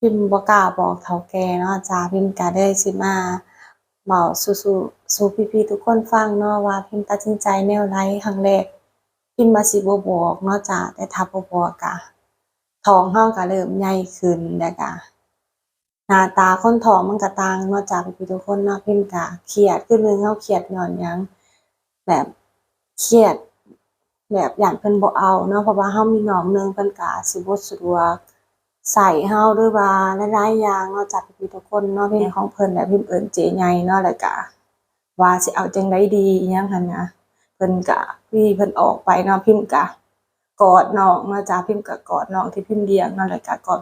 พิมบ่กล้าบอกเฒ่าแก่เนาะจ้าพิมก็เลยสิมาเว้าสู่สู่สู่พี่ๆทุกคนฟังเนาะว่าพิมตัดสินใจแนวใดครั้งแรกพิมพ์ว่าสิบ่บอกเนาะจ้าแต่ถ้าบ่บอกก็ท้องเราก็เริ่มใหญ่ขึ้นแล้วก็หน้าตาคนท้องมันก็ต่างเนาะจ้าพี่ๆทุกคนเนาะพิมก็เครียดคือนึงเราเครียดย้อนหยังแบบเครียดแบบอย้านเพิ่นบ่เอาเนาะเพราะว่าเรามีน้องหนึ่งเพิ่นก็สิบ่สะดวก ใส่เราหรือว่าหลายๆอย่างเนาะจ้าพี่ๆทุกคนเนาะพิมพ์ของเพิ่นแล้วพิมพ์เอิ้นเจใหญ่เนาะแล้วก็ว่าสิเอาจังใดดีอิหยังหันนะเพิ่นก็พี่เพิ่นออกไปเนาะพิมพ์ก็กอดน้องเนาะจ้าพิมพ์ก็กอดน้องที่พิมพ์เลี้ยงเนาะแล้วก็กอด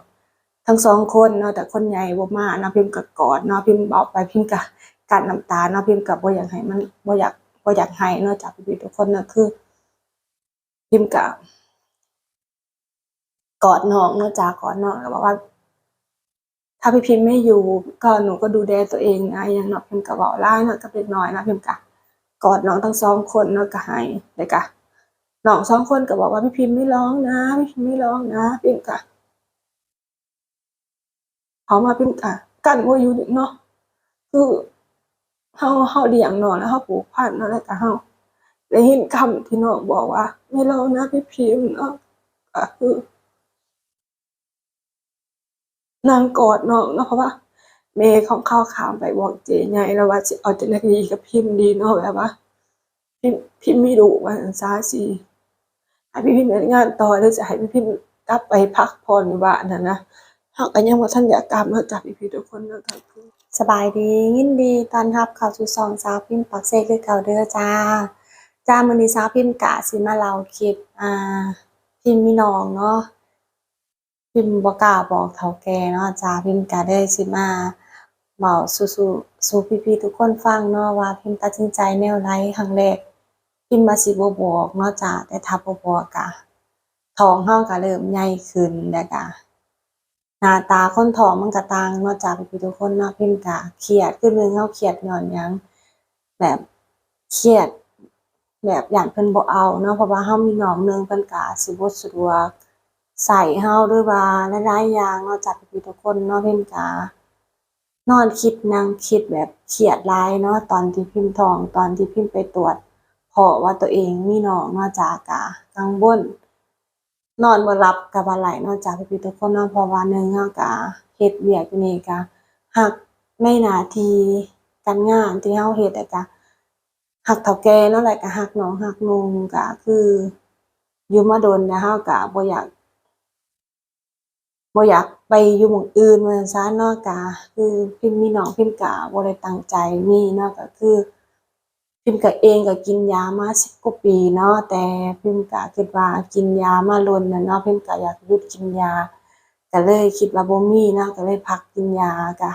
ทั้งสองคนเนาะแต่คนใหญ่บ่มาเนาะพิมพ์ก็กอดเนาะพิมพ์เอาไปพิมพ์ก็กั้นน้ำตาเนาะพิมพ์ก็บ่อยากให้มันบ่อยากบ่อยากให้เนาะจ้าพี่ๆทุกคนเนาะคือ พิมพ์ก็ กอดน้องเนาะจ้ากอดน้องแล้วบอกว่า ถ้าพี่พิมพ์ไม่อยู่ ก็หนูก็ดูแลตัวเองนะอหยังเนาะพิมพ์ก็เว้าหลายเนาะกับเด็กน้อยนะพิมพ์ก็กอดน้องทั้งสองคนเนาะก็ให้แล้วก็น้องสองคนก็บอกว่าพี่พิมพ์ไม่ร้องนะพี่พิมพ์ไม่ร้องนะพิมพ์ก็เขามาพิมพ์ก็กั้นบ่อยู่เนาะคือเฮาเฮาเลี้ยงน้องแล้วเฮาผูกพันเนาะแล้วก็เฮาได้ยินคำที่น้องบอกว่า ไม่ร้องนะพี่พิมพ์เนาะก็คือ นางกอดน้องเนาะเพราะว่าแม่ของเข้าขามไปบอกเจใหญ่แล้วว่าสิเอาจังได๋ดีกับพิมพ์ดีเนาะแบบว่า พิมพ์พิมพ์มีลูกว่าซั่นซะสิให้พี่พิมพ์งานต่อหรือจะให้พี่พิมพ์กลับไปพักผ่อนบ้านนั่นนะเฮาก็ยังบ่ทันอยากกลับเนาจ้ะพี่ๆทุกคนเนะก็คือสบายดียินดีตอนรับข้าวสู่ช่องสาวพิมพ์ปักเซคือเก่าเด้อจ้าจ้ามื้อนี้สาวพิมพ์กะสิมาเล่าคลิปอ่าพิมพ์มีน้องเนาะ พิมบ่กล้าบอกเฒ่าแก่เนาะจ้าพิมก็เลยสิมาเว้าสู่สู่สู่พี่ๆทุกคนฟังเนาะว่าพิมตัดสินใจแนวใดครั้งแรกพิมพ์ว่าสิบ่บอกเนาะจ้าแต่ถ้าบ่บอกก็ท้องเราก็เริ่มใหญ่ขึ้นแล้วก็หน้าตาคนท้องมันก็ต่างเนาะจ้าพี่ๆทุกคนเนาะพิมก็เครียดคือนึ่งเราเครียดย้อนหยังแบบเครียดแบบอย้านเพิ่นบ่เอาเนาะเพราะว่าเรามีน้องหนึ่งเพิ่นก็สิบ่สะดวก ใส่เฮาหรือว่าหลายๆอย่างเนาะจากพี่ๆทุกคนเนาะพิมก็นอนคิดนั่งคิดแบบเครียดหลายเนาะตอนที่พิมพ์ทองตอนที่พิมพ์ไปตรวจเพราะว่าตัวเองมีน้องเนาะจาก็กังวลนอนบ่หลับก็บ่ไหลเนาะจ้าพี่ๆทุกคนเนาะเพราะว่าหนึ่งเราก็เฮ็ดเวียกอยู่นี่ก็รักในหน้าทีการงานที่เราเฮ็ดแล้วก็รักเฒ่าแก่เนาะแล้วก็รักน้องรักนุ่งก็คืออยู่มาโดนแล้วเราก็บ่อยาก บ่อยากไปอยู่หม้องอื่นว่าซั่นซะเนาะก็คือพิมพ์มีน้องพิมพ์ก็บ่ได้ตั้งใจมีเนาะก็คือ พิมพ์ก็เองก็กินยามา10กว่าปีเนาะแต่พิมพ์ก็คิดว่ากินยามาโดนแล้วเนาะพิมพ์ก็อยากหยุดกินยาก็เลยคิดว่าบ่มีเนาะก็เลยพักกินยาก็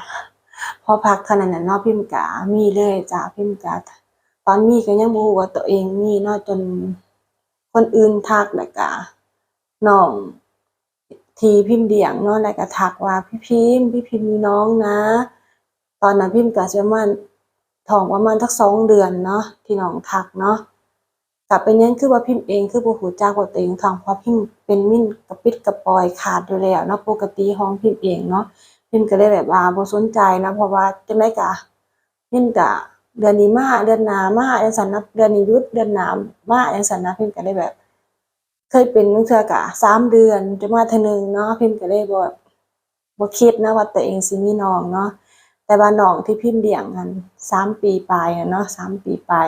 พอพักเท่านั้นน่ะเนาะพิมพ์ก็มีเลยจ้ะพิมพ์ก็ตอนมีก็ยังบ่ฮู้ว่าตัวเองมีเนาะจนคนอื่นทักแล้วก็น้อง ทีพิมพ์เลี้ยงเนาะแล้วก็ทักว่าพี่พิมพ์พี่พิมพ์มีน้องนะ ตอนนั้นพิมพ์ก็สิประมาณท้องประมาณสักสองเดือนเนาะที่น้องทักเนาะก็เป็นหยังคือว่าพิมพ์เองคือบ่รู้จักว่าตัวเองท้องเพราะพิมพ์เป็นมิ่นกระปิดกระปอยขาดอยู่แล้วเนาะปกติของพิมพ์เองเนาะพิมพ์ก็เลยแบบว่าบ่สนใจนะเพราะว่าจั่งใดก็พิมพ์ก็เดือนนี้มาเดือนหน้ามาจังซั่นนะเดือนนี้ยุดเดือนหน้ามาจังซั่นนะพิมพ์ก็เลยแบบ เคยเป็นบางเทือก็สามเดือนจะมาเทื่อหนึ่งเนาะพิมพ์ก็เลยบ่บ่คิดนะว่าตัวเองสิมีน้องเนาะแต่ว่าน้องที่พิมพ์เลี้ยงนั้นสามปีปลายเนาะสามปีปลาย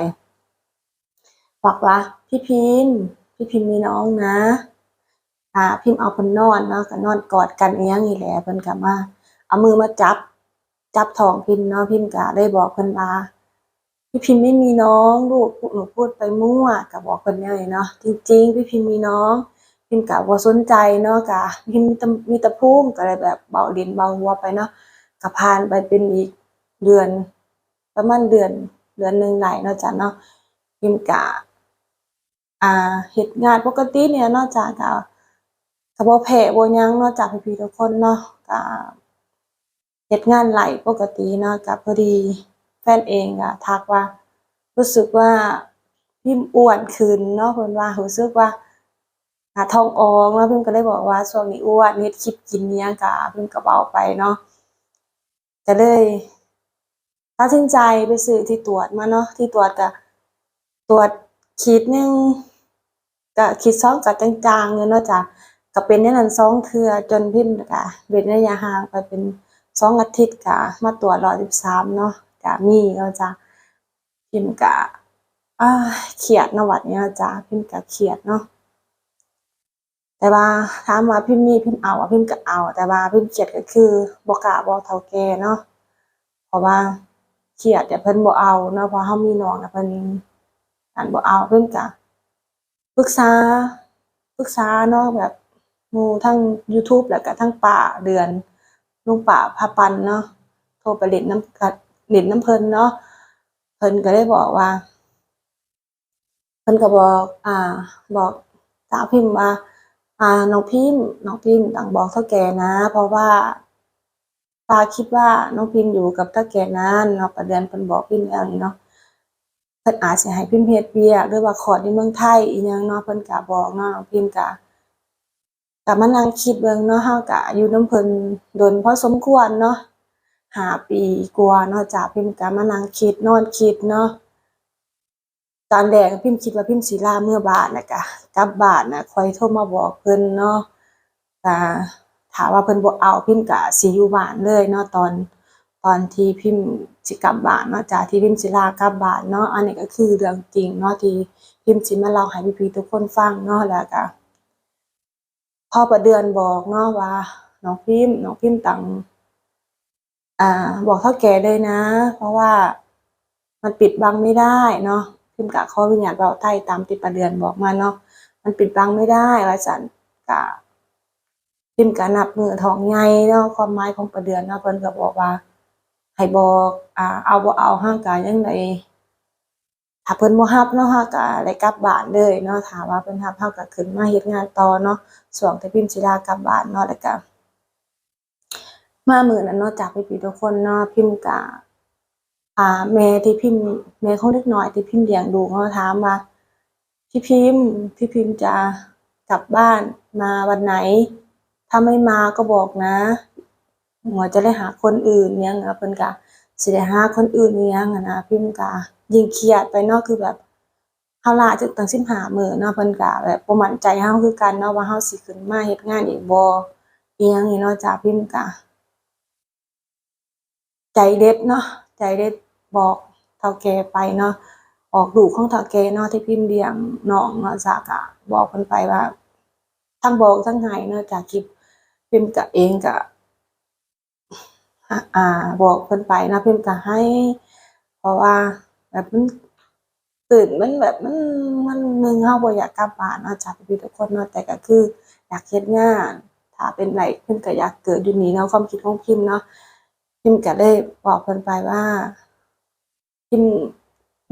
บอกว่าพี่พิมพ์พี่พิมพ์มีน้องนะอ่าพิมพ์เอาเพิ่นนอนเนาะก็นอนกอดกันเอียงนี่แหละเพิ่นก็มาเอามือมาจับจับท้องพิมพ์เนาะพิมพ์ก็ได้บอกเพิ่นว่า พี่พิมพ์ไม่มีน้องลูกหนูพูดไปมั่วก็บอกเพิ่นนี้เนาะจริง ๆ พี่พิมพ์มีน้อง พิมพ์ก็บ่าสนใจเนาะก็พิมพ์มีต่มีต่ภูมิก็เลยแบบเบาลิ้นเบาหัวไปเนาะก็ผ่านไปเป็นอีกเดือน ประมาณเดือนเดือนหนึ่งได้เนาะจ้ะเนาะพิมพ์ก็อ่าเฮ็ดงานปกติเนี่ยเนาะจ้ะก็ก็บ่แพ้บ่ยังเนาะจ้ะพี่ๆทุกคนเนาะก็เฮ็ดงานไร่ปกติเนาะก็พอดี แฟนเองก็ทักว่า รู้สึกว่าพิมอ้วนขึ้นเนาะเพิ่นว่ารู้สึกว่าหาทองอองแล้วพิมก็เลยบอกว่าช่วงนี้อ้วนเฮ็ดคลิปกินเนี้ยกะพิมก็เบาไปเนาะก็เลยตัดสินใจไปซื้อที่ตรวจมาเนาะที่ตรวจก็ตรวจขีดหนึงก็ขีดสองก็จางๆเลยเนาะจ้ะก็เป็นอย่นั้นสองเทือจนพิมก็เว้นระยะห่างไปเป็นสองอาทิตย์ก็มาตรวจรอสิบ13เนาะ ก็มีเนาจะพิมก็อ้ายเครียดนวัดเนี้ยจ้ะพิมก็เครียดเนาะแต่ว่าถามว่าพิมพ์มีพิมพ์เอาอะพิมพ์ก็เอา แต่ว่าพิมพ์เครียดก็คือบ่กล้าบอกเฒ่าแกเนาะเพราะว่าเครียดแต่เพิ่นบ่เอาเนาะเพราะเฮามีน้องนะเพิ่นอันบ่เอาเพิ่นก็ปรึกษาปรึกษาเนาะแบบมูทั้ง YouTube แล้วก็ทั้งป้าเดือนลุงป้าพาปันเนาะโทรไปเล่นนำกับ เล่นนำเพลินเนาะเพลินก็เลยบอกว่าเพลินก็บอก อ่า บอกสาวพิมพ์ว่า อ่าน้องพิมพ์น้องพิมพ์ต้องบอกเฒ่าแก่นะ เพราะว่าป้าคิดว่าน้องพิมพ์อยู่กับเฒ่าแก่นานเนาะประเดือนเพิ่นบอกพิมพ์แล้วนี่เนาะเพิ่นอาจสิให้พิมพ์เฮ็ดเวียกหรือว่าคลอดอยู่เมืองไทยอีหยังเนาะเพิ่นก็บอกเนาะน้องพิมพ์ก็ก็มานั่งคิดเบิ่งเนาะเฮาก็อยู่นำเพิ่นโดนพอสมควรเนาะ หาปีกว่าเนาะจ้ะพิมพ์ก็มานั่งคิดนอนคิดเนาะตอนแรกพิมพ์คิดว่าพิมพ์สิลาเมื่อบานน่ะก็กลับบานน่ะคอยโทรมาบอกเพิ่นเนาะก็ถ้าว่าเพิ่นบ่เอาพิมพ์ก็สิอยู่บ้านเลยเนาะตอนตอนที่พิมพ์สิกลับบ้านเนาะจ้ะที่พิมพ์สิลากลับบ้านเนาะอันนี้ก็คือเรื่องจริงเนาะที่พิมพ์สิมาเล่าให้พี่ๆทุกคนฟังเนาะแล้วก็พอประเดือนบอกเนาะว่าน้องพิมพ์น้องพิมพ์ต้ง อ่าบอกเฒ่าแก่เลยนะ เพราะว่ามันปิดบังไม่ได้เนาะพิมก็ขออนุญาตเว้าไทยตามที่ป้าเดือนบอกมาเนาะมันปิดบังไม่ได้ว่าซั่นก็พิมก็นับมือทองใหญ่เนาะความหมายของป้าเดือนเนาะเพิ่นก็บอกว่าให้บอกอ่าเอาบ่เอาเรางก็ยังได้ถ้าเพิ่นบ่รับเนาะเราก็ได้กลับบ้านเลยเนาะถ้าว่าเพิ่นรับเราก็ขึ้นมาเฮ็ดงานต่อเนาะช่วงที่พิมพ์สิลากลับบ้านเนาะแล้วก็ มามือนั้นเนาะจ้ะพี่ๆทุกคนเนาะพิมพ์ก็อ่าแม่ที่พิมพ์แม่ของเด็กน้อยที่พิมพ์เลี้ยงดูเขาถามว่าพี่พิมพ์พี่พิมพ์จะกลับบ้านมาวันไหน ถ้าไม่มาก็บอกนะหมอจะได้หาคนอื่นเนี้ยนะเพิ่นก็สิได้หาคนอื่นเนี้ยนะพิมพ์ก็ยิ่งเครียดไปเนาะคือแบบเฮาลาจึกตั้ง15มื้อเนาะเพิ่นก็แบบบ่มั่นใจเฮาคือกันเนาะว่าเฮาสิขึ้นมาเฮ็ดงานอีกบ่อิหยังนี่เนาะจ้ะพิมพ์ก็ ใจเด็ดเนาะใจเด็ดบอกเฒ่าแก่ไปเนาะออกลูกของเฒ่าแก่เนาะที่พิมพ์เลี้ยงน้องเนาะจ้ะก็บอกเพิ่นไปว่า ทั้งบอกทั้งให้เนาะจากคลิปพิมพ์ก็เองก็อ่าบอกเพิ่นไปเนาะพิมพ์ก็ให้ เพราะว่าแบบมันตื่นมันแบบมันมันหนึ่งเฮาบ่อยากกลับบ้านเนาะจ้ะพี่ทุกคนเนาะแต่ก็คือ อยากเฮ็ดงาน ถ้าเป็นไรพิมพ์ก็อยากเกิดอยู่นี่เนาะความคิดของพิมพ์เนาะ พิมก็เลยบอกเพิ่นไปว่าพิม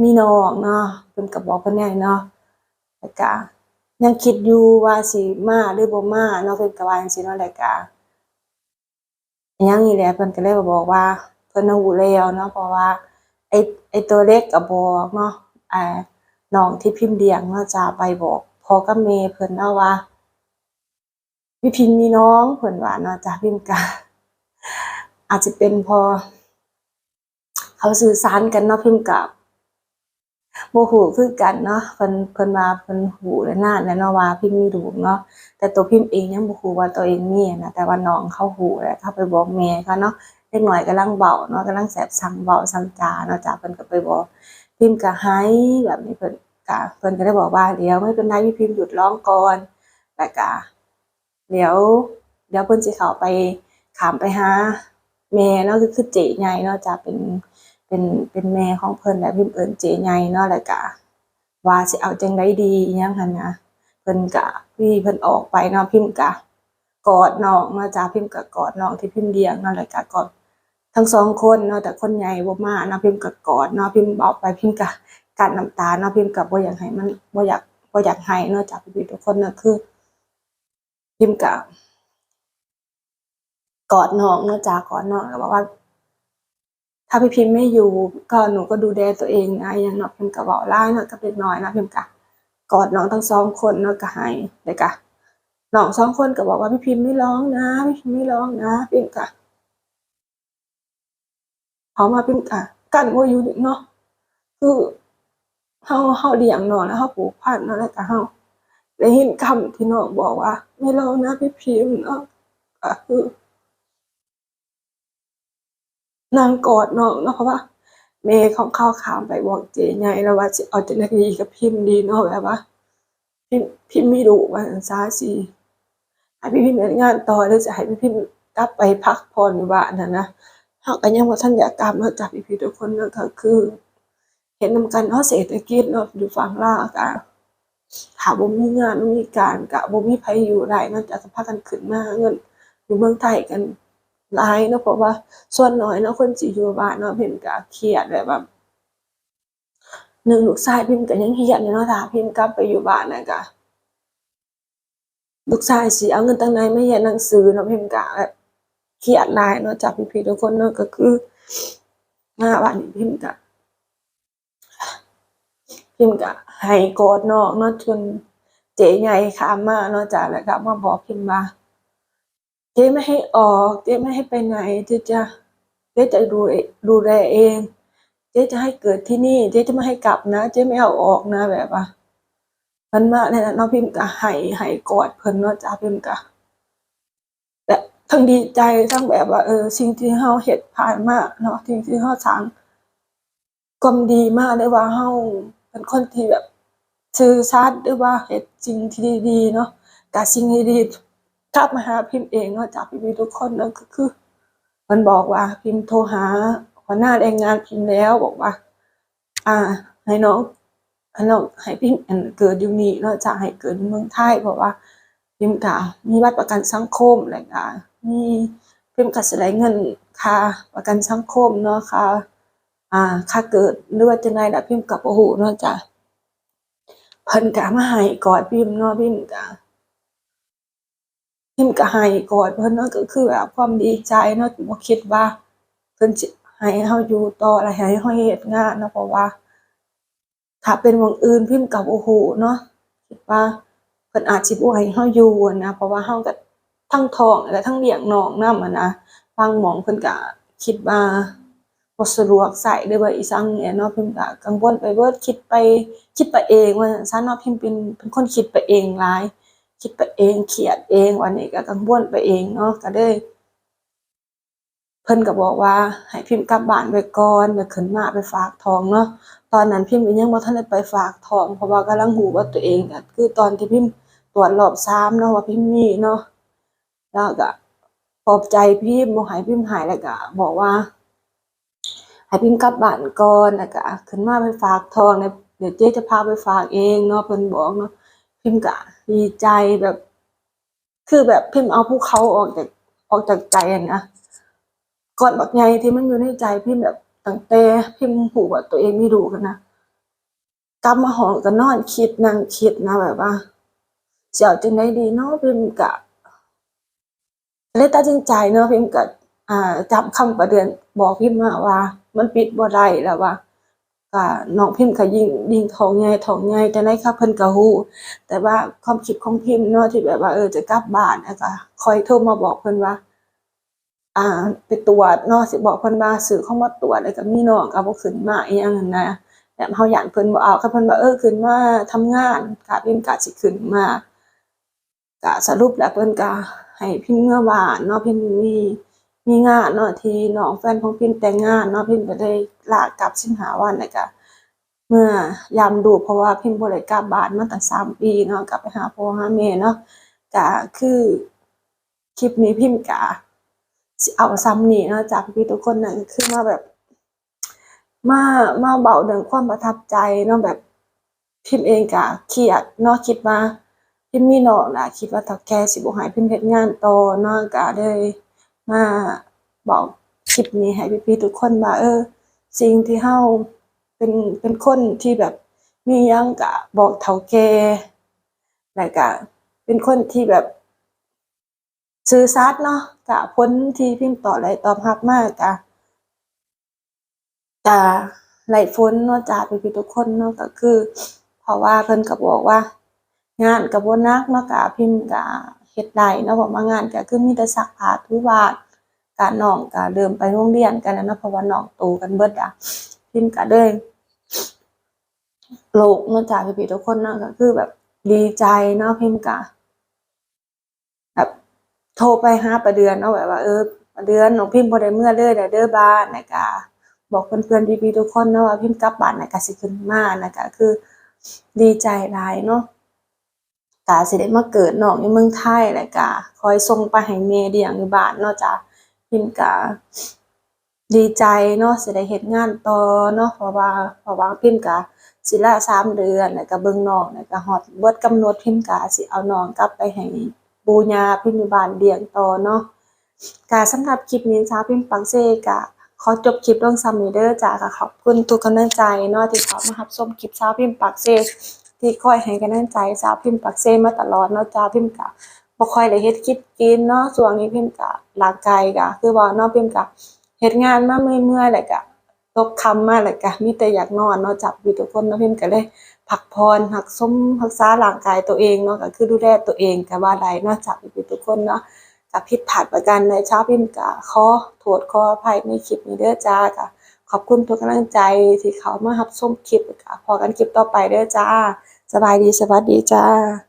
มีน้องเนาะเพิ่นก็บอกเพิ่นแหน่เนาะแล้วก็ยังคิดอยู่ว่าสิมาหรือบ่มาเนาะเพิ่นก็ว่าจังซี่เนาะแล้วก็ยังนี่แหละเพิ่นก็เลยบอกว่าเพิ่นรู้แล้วเนาะเพราะว่าไอ้ไอ้ตัวเล็กก็บอกเนาะอ่าน้องที่พิมพ์เลี้ยงเนาะจะไปบอกพ่อกับแม่เพิ่นเนาะว่าพี่พิมมีน้องเพิ่นว่าเนาะจ้ะพิมก็ อาจจะเป็นพอ เขาสื่อสารกันเนาะพิมกับบ่ฮู้คือกันเนาะเพิ่นเพิ่นวาเพิ่นฮู้แล้วนาแล้วเนาวาพิมมีลูเนาะแต่ตัวพิมเองยังบ่ฮู้ว่าตัวเองมีอะนะแต่ว่าน้องเขาฮู้แล้วเขาไปบอกแม่เขาเนาะเด็กหน้อยกำลังเว้าเนาะกำลังแสบสั่งเว้าสั่งจาเนาะจ้ะเพิ่นก็ไปบอกพิมก็ให้แบบนี้เพิ่นก็เพิ่นก็ได้บอกว่าเดี๋ยวไม่เป็นไรพี่พิมหยุดร้องก่อนแล้วก็เดี๋ยว เดี๋ยวเพิ่นสิเข้าไปขามไปหา แม่เนาะคือคือเจ๊ใหญ่เนาะจะเป็นเป็นเป็นแม่ของเพิ่นแหละพิมพ์เอิ้นเจ๊ใหญ่เนาะแล้วก็ว่าสิเอาจังได้ดีอิหยังหั่นนะเพิ่นก็พี่เพิ่นออกไปเนาะพิมพ์ก็กอดน้องเนาะจ้ะพิมพ์ก็กอดน้องที่พิมพ์เลี้ยงเนาะแล้วก็กอดทั้งสองคนเนาะแต่คนใหญ่บ่มาเนาะพิมพ์ก็กอดเนาะพิมพ์บอกไปพิมพ์ก็กั้นน้ำตาเนาะพิมพ์ก็บ่อยากให้มันบ่อยากบ่อยากให้เนาะจ้ะพี่ๆทุกคนเนาะคือ พิมพ์ก็ กอดน้องเนาะจ้ากอดน้องแล้วบอกว่า ถ้าพี่พิมพ์ไม่อยู่ ก็หนูก็ดูแลตัวเองนะอย่างเนาะพิมพ์ก็เว้าหลาเนาะกับเด็กน้อยนะพิมพ์ก็กอดน้องทั้งสองคนเนาะก็ให้แล้วก็น้องสองคนก็บอกว่าพี่พิมพ์ไม่ร้องนะพี่พิมพ์ไม่ร้องนะพิมพ์กะเขามาพิมพ์กะกันว่าอยู่เนาะคือเฮาเฮาเลี้ยงน้องแล้วเฮาปลูกพันธุ์เนาะแล้วก็เฮาได้ยินคำที่น้องบอกว่า ไม่ร้องนะพี่พิมพ์เนาะก็คือ นางกอดน้องเนาะเพราะว่าแม่ของเขาขามไปบอกเจใหญ่แล้วว่าสิเอาจังได๋ดีกับพิมพ์ดีเนาะแบบว่าพิมพ์พิมพ์ไม่รู้ว่าจั่งซาสิให้พี่พิมพ์งานต่อหรือจะให้พี่พิมพ์กลับไปพักผ่อนอยู่บ้านนั่นะเฮาก็ยังบ่ทันอยากกลับเนาจ้ะพี่ๆทุกคนเนาะก็คือ เห็นนำกันเนาะเศรษฐกิจเนาะอยู่ฝั่งล่าก็ถ้าบ่มีงานบ่มีการก็บ่มีไผอยู่ได้เนาะจ้ะก็พากันขึ้นมาหาเงินอยู่เมืองไทยกัน หลายเนาะเพราะว่าส่วนน้อยเนาะคนสิอยู่บ้านเนาะเพิ่นก็เครียดแบบว่าหนึ่งลูกชายพิมก็ยังเรียนอยู่เนาะถ้าพิมกลับไปอยู่บ้านนะก็ลูกชายสิเอาเงินทางไหนไมาเรียนหนังสือเนาะพิมก็แบบเครียดหลายเนาะจ้ะพี่ๆทุกคนเนาะก็คือมาบ้านนี้พิมก็พิมก็ให้กอดน้องเนาะจนเจ๊ใหญ่ขามมาเนาะจ้ะแล้วก็มาบอกพิมว่า จ๊ไม่ให้ออก เจ๊ไม่ให้ไปไหน เจ๊จะเจ๊จะดูดูแลเอง เจ๊จะให้เกิดที่นี่ เจ๊จะไม่ให้กลับนะ เจ๊ไม่เอาออกนะแบบว่าเพิ่นมาเนี่ยนะเนาะพิมพ์ก็ให้ให้กอดเพิ่นเนาะจ้ะพิมพ์ก็แบบทั้งดีใจทั้งแบบว่า เออสิ่งที่เฮาเฮ็ดผ่านมาเนาะสิ่งที่เฮาสร้างความดีมากเลยว่าเฮาเป็นคนที่แบบ ซื่อสัตย์หรือว่าเฮ็ดสิ่งที่ดีๆเนาะก็สิ่งดีๆ กลับมาหาพิมพ์เองเนาะจากพี่ๆทุกคนเนาะก็คือเพิ่นบอกว่าพิมพ์โทรหาหัวหน้าแรงงานพิมพ์แล้วบอกว่า อ่า ให้น้องให้น้องให้พิมพ์เกิดอยู่นี่เนาะจะให้เกิดเมืองไทยเพราะว่าพิมพ์ก็มีบัตรประกันสังคมแล้วก็มีพิมพ์ก็สิได้เงินค่าประกันสังคมเนาะค่าอ่าค่าเกิดหรือว่าจังได๋ล่ะพิมพ์ก็บ่ฮู้เนาะจ้ะเพิ่นก็มาให้กอดพิมพ์เนาะพิมพ์ก็ พิมก็ให้กอดเพิ่นเนาะก็คือแบบความดีใจเนาะบ่คิดว่าเพิ่นสิให้เฮาอยู่ต่อและให้เฮาเฮ็ดงานเนาะเพราะว่า ถ้าเป็นหม้องอื่นพิมพ์ก็บ่ฮู้เนาะคิดว่าเพิ่นอาจสิบ่ให้เฮาอยู่นะเพราะว่าเฮาก็ทั้งท้องและทั้งเลี้ยงน้องนำอะนะบางหมองเพิ่นก็คิดว่าบ่สะดวกใช้หรือว่าอีสังเนี่ยเนาะพิมพ์ก็กังวลไปเบิดคิดไปคิดไปเองว่าซั่นเนาะพิมพ์เป็นเป็นคนคิดไปเองหลาย คิดไปเองเครียดเองวันนี้ก็กังวลไปเองเนาะก็เลยเพิ่นก็บอกว่า ให้พิมพ์กลับบ้านไว้ก่อนแล้วขึ้นมาไปฝากทองเนาะตอนนั้นพิมพ์ก็ยังบ่ทันได้ไปฝากทอง เพราะว่ากำลังรู้ว่าตัวเองก็คือตอนที่พิมพ์ตรวจรอบ3เนาะว่าพิมพ์มีเนาะแล้วก็ปลอบใจพิมพ์บ่ให้พิมพ์หายแล้วก็บอกว่าให้พิมพ์กลับบ้านก่อนแล้วก็ขึ้นมาไปฝากทองเดี๋ยวเดี๋ยวเจ๊จะพาไปฝากเองเนาะเพิ่นบอกเนาะพิมพ์ก็ ดีใจแบบ คือแบบพิมพ์เอาภูเขาออกจากออกจากใจนะก้อนบักใหญ่ที่มันอยู่ในใจพิมพ์แบบตั้งแต่พิมพ์รู้ว่าตัวเองไมีลูกอะนะกลับมาห้องก็นอนคิดนั่งคิดนะแบบว่าสิเอาจั่งใดดีเนาะพิมพ์ก็เลยตัดสินใจเนาะพิมพ์ก็อ่าจำคำประเดือนบอกพิมพ์มาว่า มันปิดบ่ได้แล้วว่า ก็น้องพิมพ์ก็ยิ่งยิ่งท้องใหญ่ท้องใหญ่จั่ใดค่ะเพิ่นก็รู้แต่ว่าความคิดของพิมพ์เนาะที่แบบว่าเออจะกลับบ้านแล้วก็คอยโทรมาบอกเพิ่นว่า อ่า ไปตรวจเนาะสิบอกเพิ่นว่าซื้อเข้ามาตรวจแล้วก็มีน้องก็บ่ขึ้นมาอิหยังนั่นนะแบบเฮาอยานเพิ่นบ่เอาคันเพิ่นว่าเออขึ้นมาทำงานก็พิมพ์ก็สิขึ้นมาก็สรุปแล้วเพิ่นก็ให้พิมพ์เมื่อบ้านเนาะพิมพ์มี มีงานเนาะที่น้องแฟนของพิมแต่งงานเนาะพิมก็เลยลากลับ15วันแล้วก็เมื่อยามดูเพราะว่าพิมบ่ได้กลับบ้านมาตั้งสามปีเนาะกลับไปหาพ่อหาแม่เนาะก็คือคลิปนี้พิมก็สิเอาซ้ำนี้เนาะจากพี่ทุกคนนั่นคือมาแบบ มามาเว้าเรื่องความประทับใจเนาะแบบพิมเองก็เครียดเนาะคิดว่าพิมมีน้องนะคิดว่าเฒ่าแกสิบ่ให้พิมเฮ็ดงานต่อเนาะก็เลย มาบอกคลิปนี้ให้พี่ๆทุกคนว่าเออ สิ่งที่เฮาเป็นเป็นคนที่แบบมียังก็บอกเฒ่าแก่แล้วก็เป็นคนที่แบบซื่อสัตย์เนาะก็ผลที่พิมพ์ต่อได้ตอบรับมาก็ก็ไล่ผลเนาะจาพี่ๆทุกคนเนาะก็คือ เพราะว่าเพิ่นก็บอกว่า งานก็บ่หนักเนาะก็พิมพ์ก็ เฮ็ดได้เนาะเพราะว่างานก็คือมีแต่ซักผ้าถูบ้านการน้องก็เริ่มไปโรงเรียนกันแล้วเนาะเพราะว่าน้องโตกันเบิดอะพิมก็เลยโลกเนาะจ้ะพี่ๆทุกคนเนาะก็คือแบบดีใจเนาะพิมก็แบบโทรไปหาประเดือนเนาะแบบว่าเออประเดือนน้องพิมบ่ได้เมื่อเลยเด้อเด้อบ้านนะกะบอกเพื่อนๆพี่ๆทุกคนเนาะว่าพิมกลับบ้านนะกะสิขึ้นมานะกะคือดีใจหลายเนาะ กะสิได้มาเกิดนองอยู่เมืองไทยแล้วกะคอยส่งไปให้แม่เลี้ยงอยู่บ้านเนาะจ้ะพิมกะดีใจเนาะสิได้เฮ็ดงานต่อเนาะเพราะว่าเพราะว่าพิมกะสิละสามเดือนแล้วก็เบิ่งน้องแล้วก็ฮอดเบิดกำหนดพิมกะสิเอาน้องกลับไปให้ปู่ย่าพิมอยู่บ้านเลี้ยงต่อเนาะกะสำหรับคลิปนี้ชาพิมปังเซกะขอจบคลิปลงซ้ำนี้เด้อจ้าก็ขอบคุณทุกกำลังใจเนาะที่เขามารับชมคลิปเช้าพิมปักเซ ที่คอยให้กำลังใจชาวพิมปักเซมาตลอดเนาะจ้าพิมกะบ่ค่อยได้เฮ็ดคลิปกินเนาะช่วงนี้พิมกะร่างกายกะคือว่าเนาะพิมกะเฮ็ดงานมาเมื่อยๆแล้วก็ตกค่ำมาแล้วก็มีแต่อยากนอนเนาะจับอยู่ทุกคนเนาะพิมก็เลยพักผ่อนรักส้มรักษาร่างกายตัวเองเนาะก็คือดูแลตัวเองก็ว่าไดเนาะจับอยู่ทุกคนเนาะก็ผิดพลาดประการใดเช้าพิมก็ขอโทษขออภัยในคลิปนี้เด้อจ้าก็ ขอบคุณทุกกำลังใจที่เขามารับชมคลิปก็พอกันคลิปต่อไปเด้อจ้า สบายดีสวัสดีจ้า